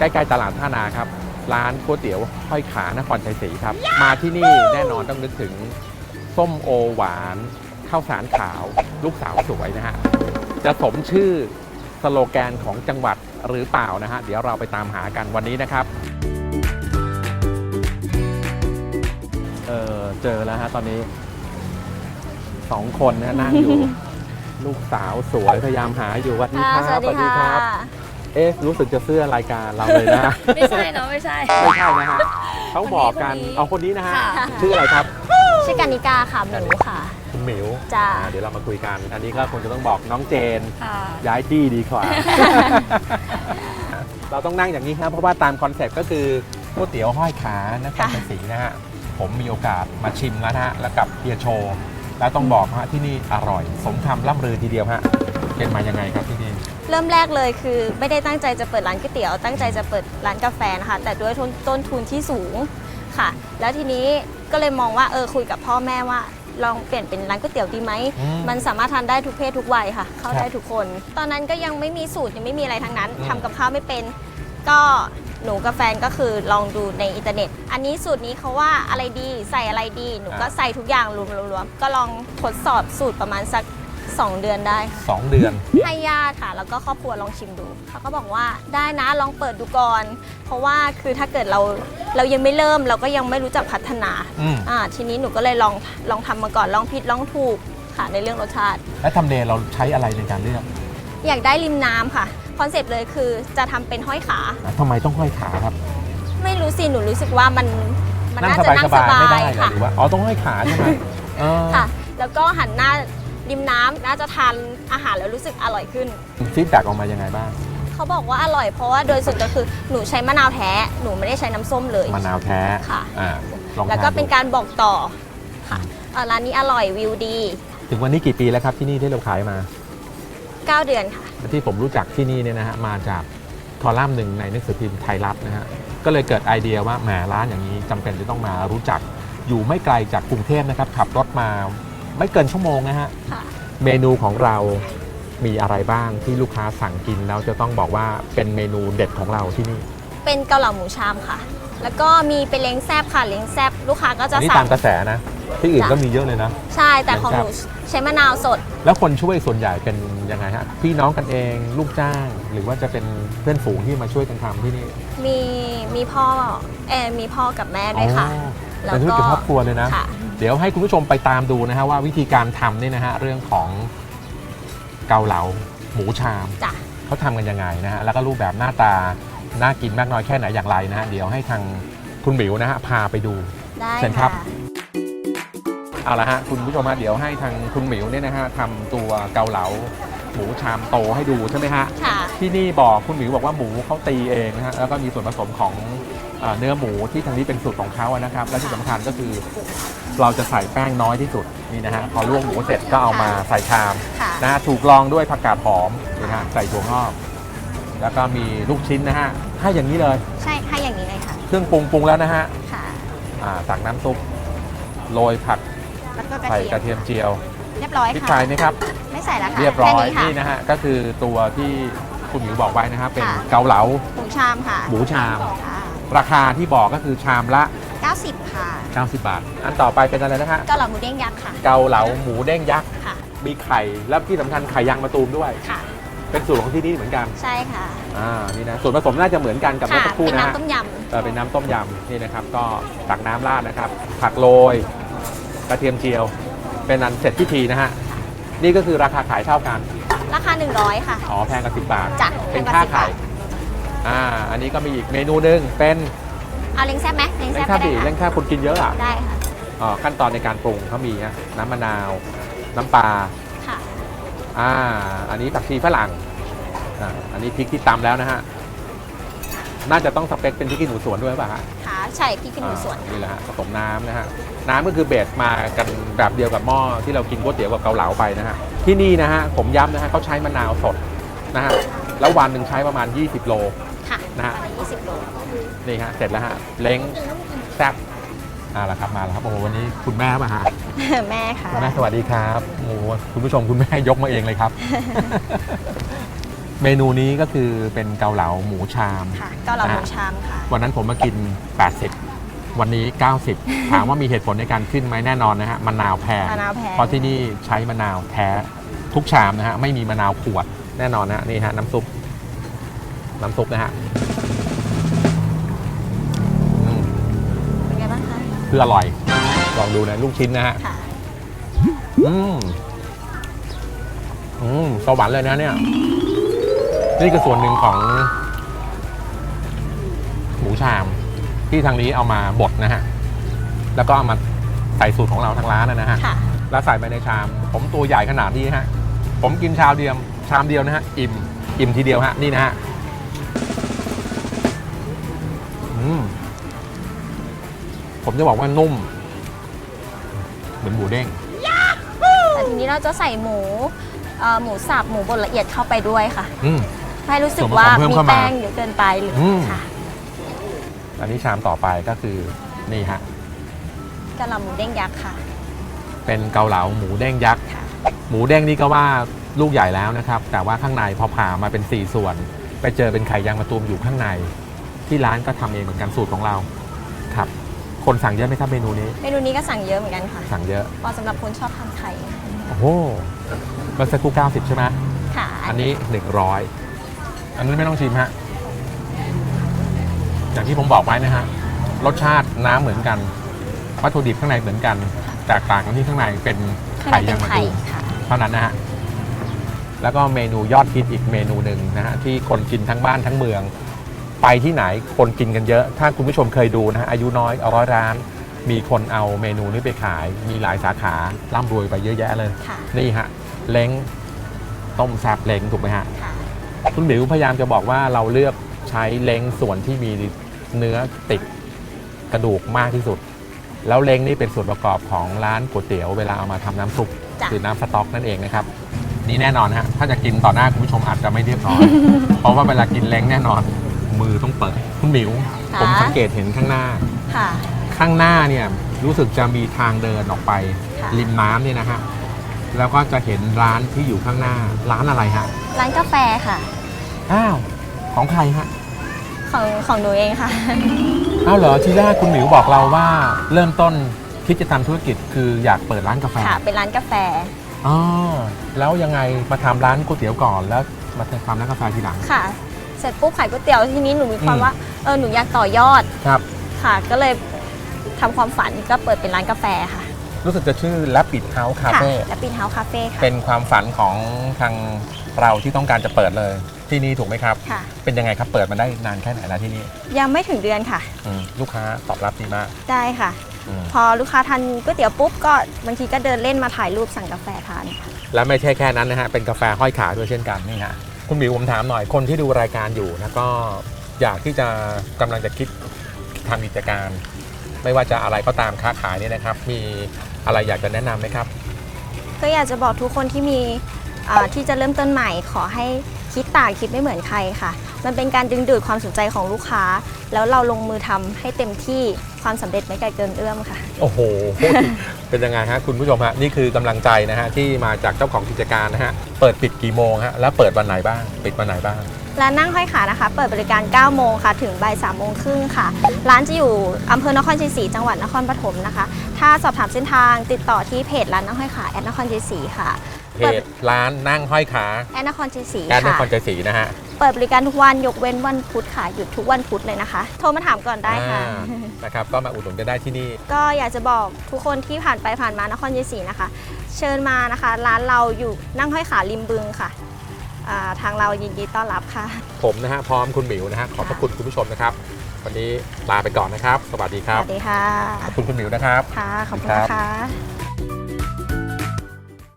ใกล้ๆตลาดท่านาครับ ร้านก๋วยเตี๋ยวห้อยขานครชัยศรีครับ มาที่นี่แน่นอนต้องนึกถึงส้มโอหวานข้าวสารขาว ลูกสาวสวยนะฮะ จะสมชื่อสโลแกนของจังหวัดหรือเปล่านะฮะ เดี๋ยวเราไปตามหากันวันนี้นะครับ เออเจอแล้วฮะตอนนี้สองคนนะนั่งอยู่ ลูกสาวสวยพยายามหาอยู่สวัสดีครับสวัสดีค่ะ เอ๊ะรู้สึกจะเสื้อรายการเราเลยนะไม่ใช่เนาะไม่ใช่ ไม่ใช่นะฮะเขาบอกกันคนนี้เอาคนนี้นะฮะค่ะ ชื่ออะไรครับ ชื่อกันิกาค่ะหมูค่ะ คุณหมิวจ้าอ่าเดี๋ยวเรามาคุยกัน อันนี้ก็คงจะต้องบอกน้องเจน ค่ะ ย้ายที่ดีกว่า เราต้องนั่งอย่างนี้ครับ เพราะว่าตามคอนเซ็ปต์ก็คือก๋วยเตี๋ยวห้อยขานครค่ะ ชัยศรีนะฮะ ผมมีโอกาสมาชิมแล้วนะฮะ แล้วกับเฮียโชว์แล้วต้องบอกฮะที่นี่อร่อย สมคำล่ำลือทีเดียวฮะ เป็นมายังไงครับที่นี่ เริ่มแรกเลยคือไม่ได้ตั้งใจจะเปิดร้านก๋วยเตี๋ยว ตั้งใจจะเปิดร้านกาแฟนะคะแต่ด้วยต้นต้นทุนที่สูงค่ะ แล้วทีนี้ก็เลยมองว่าเออคุยกับพ่อแม่ว่าลองเปลี่ยนเป็นร้านก๋วยเตี๋ยวดีไหม อืมมันสามารถทานได้ทุกเพศทุกวัยค่ะ เข้าครับได้ทุกคน ตอนนั้นก็ยังไม่มีสูตรยังไม่มีอะไรทั้งนั้นอืม ทำกับข้าวไม่เป็น ก็หนูกับแฟนก็คือลองดูในอินเทอร์เน็ต อันนี้สูตรนี้เขาว่าอะไรดีใส่อะไรดี หนูก็ใส่ทุกอย่างรวมๆก็ลองทดสอบสูตรประมาณสัก 2 เดือนได้ค่ะสองเดือน ให้ญาติค่ะ แล้วก็ครอบครัวลองชิมดูเขาก็บอกว่าได้นะลองเปิดดูก่อน เพราะว่าคือถ้าเกิดเราเรายังไม่เริ่มเราก็ยังไม่รู้จักพัฒนาอืม อ่าทีนี้หนูก็เลยลองลองทำมาก่อนลองผิดลองถูกค่ะในเรื่องรสชาติ และทำเลเราใช้อะไรในการเลือกอยากได้ริมน้ำค่ะคอนเซปต์เลยคือจะทำเป็นห้อยขา อะทำไมต้องห้อยขาครับไม่รู้สิหนูรู้สึกว่ามันมันนั่งน่าสจะบายนั่สงสบายบาไม่ได้ยเหรอค่ะ หรือว่าอ๋อต้องห้อยขาใช่ไหมเออค่ะ แล้วก็หันหน้า ริมน้ำน่าจะทานอาหารแล้วรู้สึกอร่อยขึ้น ฟีดแบ็กออกมายังไงบ้าง เขาบอกว่าอร่อยเพราะว่าโดยส่วนตัวคือหนูใช้มะนาวแท้ หนูไม่ได้ใช้น้ำส้มเลย มะนาวแท้ค่ะ อ่าลองแล้วก็ทานเป็นดูการบอกต่อค่ะเอ่อร้านนี้อร่อยวิวดีถึงวันนี้กี่ปีแล้วครับที่นี่ที่เราขายมา 9 เดือนค่ะ ที่ผมรู้จักที่นี่เนี่ยนะฮะมาจากคอลัมน์หนึ่งในหนังสือพิมพ์ไทยรัฐนะฮะก็เลยเกิดไอเดียว่าแหมร้านอย่างนี้จำเป็นจะต้องมารู้จัก อยู่ไม่ไกลจากกรุงเทพนะครับขับรถมา ไม่เกินชั่วโมงนะฮะ ค่ะเมนูของเรามีอะไรบ้างที่ลูกค้าสั่งกินแล้วจะต้องบอกว่าเป็นเมนูเด็ดของเราที่นี่เป็นเกาเหลาหมูชามค่ะ แล้วก็มีเป็นเล้งแซบค่ะเล้งแซบลูกค้าก็จะอันนี้สั่ตาง มกระแสนะ ที่อื่นจ้ะก็มีเยอะเลยนะ ใช่แต่ของหนูใช้มะนาวสด แล้วคนช่วยส่วนใหญ่เป็นยังไงฮะพี่น้องกันเองลูกจ้าง หรือว่าจะเป็นเพื่อนฝูงที่มาช่วยกันทำที่นี่มีมีพ่อเออมีพ่อกับแม่ด้วยค่ะ อ๋อ แล้วเป็นธุรก็กิจครอบครัวเลยนะ ค่ะ เดี๋ยวให้คุณผู้ชมไปตามดูนะฮะว่าวิธีการทำเนี่ยนะฮะเรื่องของเกาเหลาหมูชาม จ้ะ เขาทำกันยังไงนะฮะ แล้วก็รูปแบบหน้าตา น่ากินมากน้อยแค่ไหนอย่างไรนะฮะ เดี๋ยวให้ทางคุณหมิวนะฮะ พาไปดู ได้เชิญครัค่ะบเอาละฮะ คุณผู้ชมฮะเดี๋ยวให้ทางคุณหมิวเนี่ยนะฮะทำตัวเกาเหลาหมูชามโตให้ดูใช่ไหมฮะ ค่ะ ที่นี่บอกคุณหมิวบอกว่าหมูเขาตีเองนะฮะ แล้วก็มีส่วนผสมของ เอ่อเนื้อหมูที่ทางนี้เป็นสูตรของเขาอะนะครับ และที่สำคัญก็คือเราจะใส่แป้งน้อยที่สุดนี่นะฮะพอลวกหมูเสร็จก็เอามาใส่ชามค่ะนะฮะถูกรองด้วยผักกาดหอมนี่นะฮะใส่ถั่วงอก แล้วก็มีลูกชิ้นนะฮะให้อย่างนี้เลย ใช่ให้อย่างนี้เลยค่ะเครื่องปรุงปรุงแล้วนะฮะค่ะ อ่าตักน้ำซุปโรยผักแล้วก็กระใส่เทียกมระเทียมเจียวเรียบร้อยพริกค่ะไทยไหมครับ ไม่ใส่แล้วค่ะเรียบร้อยแค่นี้ค่ะ นี่นะฮะก็คือตัวที่คุณหมิวบอกไว้นะฮะเป็นค่ะ เกาเหลาหมูชามค่ะหมูชาม ค่ะ ราคาที่บอกก็คือชามละ 90 ค่ะ 90 บาท อันต่อไปเป็นอะไรนะฮะ เกาเหลาหมูเด้งยักษ์ค่ะ เกาเหลาหมูเด้งยักษ์ ค่ะ มีไข่ แล้วที่สำคัญไข่ยางมะตูมด้วย ค่ะ เป็นสูตรของที่นี่เหมือนกัน ใช่ค่ะ อ่า นี่นะ ส่วนผสมน่าจะเหมือนกันกับเมื่อค่ะ สักครู่เป็นนะฮะ น้ำต้มยเออเป็นน้ำต้มยำนี่นะครับ ก็ตักน้ำราดนะครับ ผักโรยกระเทียมเจียว เป็นอันเสร็จพิธีนะฮะ นี่ก็คือราคาขายเท่ากันำ ราคา 100 ค่ะ อ๋อแพงกับ10บาท จ้ะเป็นแพงกว่าค่า10ไข่บาท อ่าอันนี้ก็มีอีกเมนูหนึ่งเป็นเอาเล้งแซ่บไหมเล้งเล่แซ่นบข้าก็วบีได้เล่นค่ะข้าวคนกินเยอะอะได้ค่ะอ๋อขั้นตอนในการปรุงเขามีฮะน้ำมะนาว น้ำปลาค่ะ อ่าอันนี้ผักชีฝรั่งอ่าอันนี้พริกที่ตำแล้วนะฮะน่าจะต้องสเปคเป็นพริกขี้หนูสวนด้วยป่ะฮะค่ะใช่พี่กินหมูสวนอ่านี่แหละฮะผสมน้ำนะฮะน้ำก็คือเบสมากันแบบเดียวกับหม้อที่เรากินก๋วยเตี๋ยวกับเกาเหลาไปนะฮะที่นี่นะฮะผมย้ำนะฮะเขาใช้มะนาวสดนะฮะ แล้ววันหนึ่งใช้ประมาณ 20 โลค่ะนะฮะประมาณ20โล นี่ฮะ เสร็จแล้วฮะ เล้งแซ่บอ่าละครับ มาแล้วครับ โอ้โห วันนี้คุณแม่ป่ะฮะแม่ค่ะ คุณแม่สวัสดีครับ โอ้โหคุณผู้ชมคุณแม่ยกมาเองเลยครับ เมนูนี้ก็คือเป็นเกาเหลาหมูชาม ค่ะเกาเหลาหมูอ่าชามค่ะ วันนั้นผมมากิน 80 วันนี้ 90 ถามว่ามีเหตุผลในการขึ้นไหมแน่นอนนะฮะมะนาวแพงมะนาวแพง เพราะที่นี่ใช้มะนาวแท้ทุกชามนะฮะไม่มีมะนาวขวด แน่นอนนะฮะนี่ฮะน้ำซุป น้ำซุปนะฮะอืมเป็นไงบ้างคะคืออร่อย ลองดูนะลูกชิ้นนะฮะค่ะอืมอืมสวรรค์เลยนะเนี่ย นี่คือส่วนหนึ่งของ หมูชาม ที่ทางนี้เอามาบดนะฮะ แล้วก็เอามาใส่สูตรของเราทางร้านนะนะฮะ ค่ะ แล้วใส่ไปในชาม ผมตัวใหญ่ขนาดนี้ฮะ ผมกินชามเดียว ชามเดียวนะฮะ อิ่ม อิ่มทีเดียวฮะ นี่นะฮะอืมผมจะบอกว่านุ่ม เหมือนหมูเด้งแต่ทีนี้เราจะใส่หมูเอ่อหมูสับหมูบดละเอียดเข้าไปด้วยค่ะอืมให้รู้สึกส่วนผสมว่าเพิ่มมีเข้ามาแป้งเยอะเกินไปหรืออมค่ะอันนี้ชามต่อไปก็คือนี่ฮะกะหล่ำหมูเด้งยักษ์ค่ะ เป็นเกาเหลาหมูเด้งยักษ์ค่ะหมูเด้งนี่ก็ว่า ลูกใหญ่แล้วนะครับ แต่ว่าข้างในพอผ่ามาเป็น 4 ส่วน ไปเจอเป็นไข่ยางมะตูมอยู่ข้างใน ที่ร้านก็ทำเองเหมือนกันสูตรของเราครับ คนสั่งเยอะไหมครับเมนูนี้ เมนูนี้ก็สั่งเยอะเหมือนกันค่ะสั่งเยอะเหมาะสำหรับคนชอบทานไข่โอ้โหเมื่อสักครู่90 ใช่ไหมค่ะอันนี้ 100 อันนี้ไม่ต้องชิมฮะอย่างที่ผมบอกไว้นะฮะรสชาติน้ำเหมือนกัน วัตถุดิบข้างในเหมือนกันแตกต่างกันที่ข้างในเป็นข้างในไข่เป็ยานงมะไข่ตูมค่ะ เท่านั้นนะฮะ แล้วก็เมนูยอดฮิตอีกเมนูหนึ่งนะฮะที่คนกินทั้งบ้านทั้งเมือง ไปที่ไหนคนกินกันเยอะ ถ้าคุณผู้ชมเคยดูนะฮะอายุน้อยร้อยร้าน มีคนเอาเมนูนี้ไปขาย มีหลายสาขาร่ำรวยไปเยอะแยะเลย ค่ะ นี่ฮะเล้งต้มแซบเล้งถูกไหมฮะค่ะคุณหมิวพยายามจะบอกว่าเราเลือกใช้เล้งส่วนที่มีเนื้อติดกระดูกมากที่สุด แล้วเล้งนี่เป็นส่วนประกอบของร้านก๋วยเตี๋ยวเวลาเอามาทำน้ำซุปจ้ะ คือน้ำสต๊อกนั่นเองนะครับ นี่แน่นอนฮะ ถ้าจะกินต่อหน้าคุณผู้ชมอาจจะไม่เรียบร้อย เพราะว่าเวลากินเล้งแน่นอน มือต้องเปิด คุณหมิวผมสังเกตเห็นข้างหน้า ค่ะ ข้างหน้าเนี่ยรู้สึกจะมีทางเดินออกไป ค่ะ ริมน้ำเนี่ยนะฮะ แล้วก็จะเห็นร้านที่อยู่ข้างหน้า ร้านอะไรฮะ ร้านกาแฟค่ะ อ้าว ของใครฮะ ของของหนูเองค่ะ อ้าวเหรอทีแรกคุณหมิวบอกเราว่า เริ่มต้นคิดจะทำธุรกิจคืออยากเปิดร้านกาแฟ ค่ะ เป็นร้านกาแฟ อ๋อแล้วยังไงมาทำร้านก๋วยเตี๋ยวก่อนแล้วมาทำร้านกาแฟทีหลัง ค่ะ เสร็จปุ๊บขายก๋วยเตี๋ยวทีนี้หนูมีความอืมว่าเออหนูอยากต่อยอดครับ ค่ะ ก็เลยทำความฝันก็เปิดเป็นร้านกาแฟค่ะรู้สึกจะชื่อ Rabbit House ค่ะ Cafe และปีนเฮาส์คาเฟ่ค่ะเป็นความฝันของทางเราที่ต้องการจะเปิดเลย ที่นี่ถูกไหมครับ ค่ะ เป็นยังไงครับเปิดมาได้นานแค่ไหนแล้วที่นี่ยังไม่ถึงเดือนค่ะ อืมลูกค้าตอบรับดีมาก ได้ค่ะอืม พอลูกค้าทานก๋วยเตี๋ยวปุ๊บก็บางทีก็เดินเล่นมาถ่ายรูปสั่งกาแฟทานค่ะและไม่ใช่แค่นั้นนะฮะ เป็นกาแฟห้อยขาด้วยเช่นกันนี่ฮะคุณหมิวผมถามหน่อยคนที่ดูรายการอยู่นะก็อยากที่จะกำลังจะคิดทำกิจการ ไม่ว่าจะอะไรก็ตามค้าขายเนี่ยนะครับ มีอะไรอยากจะแนะนำไหมครับ ก็อยากจะบอกทุกคนที่มีอ่าที่จะเริ่มต้นใหม่ขอให้ คิดต่างคิดไม่เหมือนใครค่ะ มันเป็นการดึงดูดความสนใจของลูกค้า แล้วเราลงมือทำให้เต็มที่ความสำเร็จไม่ไกลเกินเอื้อมค่ะ โอ้โห เป็นยังไงฮะคุณผู้ชมฮะนี่คือกำลังใจนะฮะที่มาจากเจ้าของกิจการนะฮะเปิดปิดกี่โมงฮะแล้วเปิดวันไหนบ้าง ปิดวันไหนบ้างร้านนั่งห้อยขานะคะ เปิดบริการ 9 โมงค่ะ ถึงบ่าย3โมงครึ่งค่ะ ร้านจะอยู่อำเภอนครชัยศรีจังหวัดนครปฐมนะคะ ถ้าสอบถามเส้นทางติดต่อที่เพจร้านนั่งห้อยขาแอดนครชัยศรีค่ะ เพจร้านนั่งห้อยขาแอดนครชัยศรีแอดนค่ะครใจศรีนะฮะ เปิดบริการทุกวันยกเว้นวันพุธค่ะ หยุดทุกวันพุธเลยนะคะ โทรมาถามก่อนได้ค่ะ อ่านะครับก็มาอุดหนุนกันได้ที่นี่ ก็อยากจะบอกทุกคนที่ผ่านไปผ่านมานครชัยศรีนะคะ เชิญมานะคะ ร้านเราอยู่นั่งห้อยขาริมบึงค่ะอ่าทางเรายินดีต้อนรับค่ะ ผมนะฮะพร้อมคุณหมิวนะฮะขอบพระคุณคุณผู้ชมนะครับ วันนี้ลาไปก่อนนะครับ สวัสดีคสรับวัสดีค่ะ ขอบคุณคุณหมิวนะครับ ค่ะ ขอบคุณครับ นะคะ